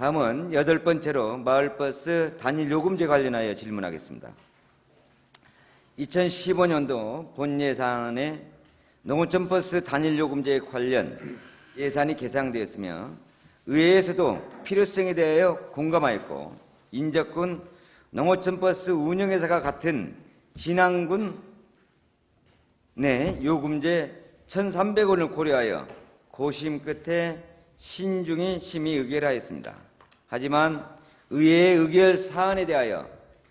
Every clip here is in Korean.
다음은 여덟 번째로 마을버스 단일 요금제 관련하여 질문하겠습니다. 2015년도 본 예산에 농어촌 버스 단일 요금제 관련 예산이 계상되었으며 의회에서도 필요성에 대하여 공감하였고 인접군 농어촌 버스 운영회사가 같은 진안군 내 요금제 1,300원을 고려하여 고심 끝에 신중히 심의 의결하였습니다. 하지만 의회의 의결 사안에 대하여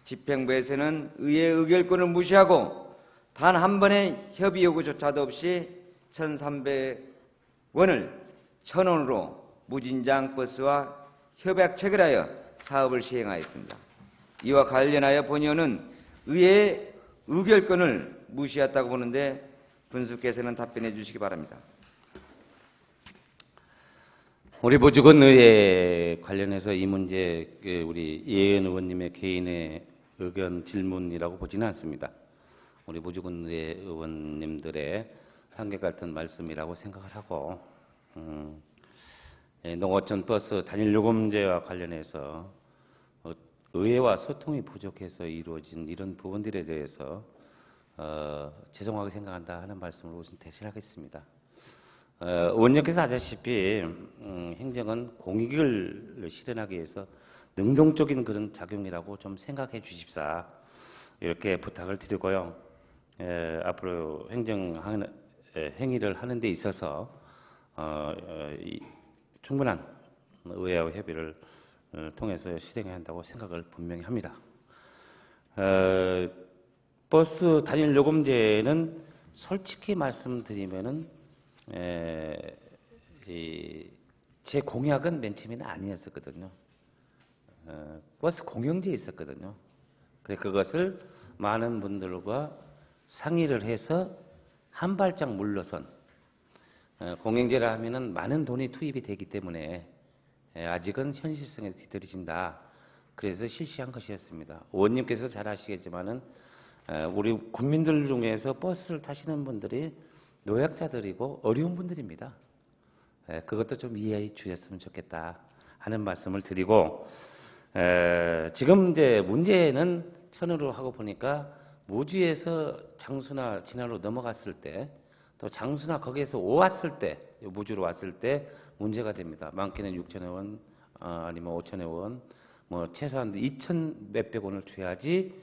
집행부에서는 의회의 의결권을 무시하고 단 한 번의 협의 요구조차도 없이 1,300원을 1,000원으로 무진장 버스와 협약 체결하여 사업을 시행하였습니다. 이와 관련하여 본의원은 의회의 의결권을 무시했다고 보는데 분수께서는 답변해 주시기 바랍니다. 우리 보직원 의회 관련해서 이 문제 그 우리 예은 의원님의 개인의 의견 질문이라고 보지는 않습니다. 우리 보직원 의회 의원님들의 한결같은 말씀이라고 생각을 하고 음, 예, 농어촌 버스 단일 요금제와 관련해서 어, 의회와 소통이 부족해서 이루어진 이런 부분들에 대해서 어, 죄송하게 생각한다 하는 말씀을 우선 대신하겠습니다. 어, 의원님께서 아시다시피 음, 행정은 공익을 실현하기 위해서 능동적인 그런 작용이라고 좀 생각해 주십사 이렇게 부탁을 드리고요. 에, 앞으로 행정 행위를 하는 데 있어서 어, 어, 이, 충분한 의회와 협의를 어, 통해서 실행해야 한다고 생각을 분명히 합니다. 어, 버스 단일 요금제는 솔직히 말씀드리면은 에, 이, 제 공약은 맨 처음에는 아니었었거든요. 어, 버스 공영제에 있었거든요. 그래 그것을 많은 분들과 상의를 해서 한 발짝 물러선 어, 공영제라 하면은 많은 돈이 투입이 되기 때문에 에, 아직은 현실성에서 뒤떨어진다. 그래서 실시한 것이었습니다. 의원님께서 잘 아시겠지만은 에, 우리 국민들 중에서 버스를 타시는 분들이 노약자들이고 어려운 분들입니다. 에, 그것도 좀 이해해 주셨으면 좋겠다 하는 말씀을 드리고 에, 지금 이제 문제는 천으로 하고 보니까 무주에서 장수나 진화로 넘어갔을 때 또 장수나 거기에서 오왔을 때 무주로 왔을 때 문제가 됩니다. 많게는 6천여 원 어, 아니면 5천여 원, 뭐 최소한 2천 몇백 원을 줘야지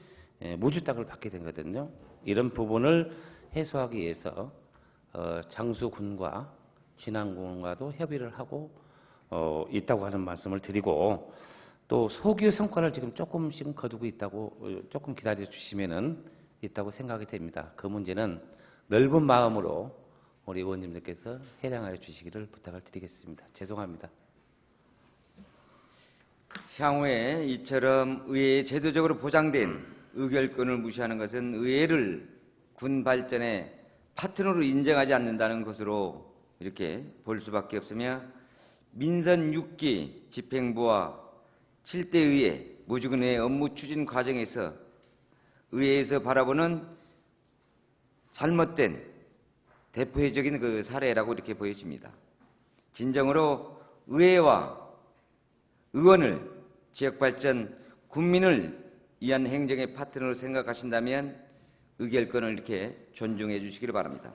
에, 무주 땅을 받게 되거든요. 이런 부분을 해소하기 위해서 어, 장수군과 진안군과도 협의를 하고 어, 있다고 하는 말씀을 드리고 또 소규 성과를 지금 조금씩 거두고 있다고 어, 조금 기다려 주시면은 있다고 생각이 됩니다. 그 문제는 넓은 마음으로 우리 의원님들께서 해량하여 주시기를 부탁을 드리겠습니다. 죄송합니다. 향후에 이처럼 의회에 제도적으로 보장된 의결권을 무시하는 것은 의회를 군 발전의 파트너로 인정하지 않는다는 것으로 이렇게 볼 수밖에 없으며 민선 6기 집행부와 7대 의회 무주군의 업무 추진 과정에서 의회에서 바라보는 잘못된 대표적인 그 사례라고 이렇게 보여집니다. 진정으로 의회와 의원을 지역발전, 국민을 위한 행정의 파트너로 생각하신다면 의결권을 이렇게 존중해 주시기를 바랍니다.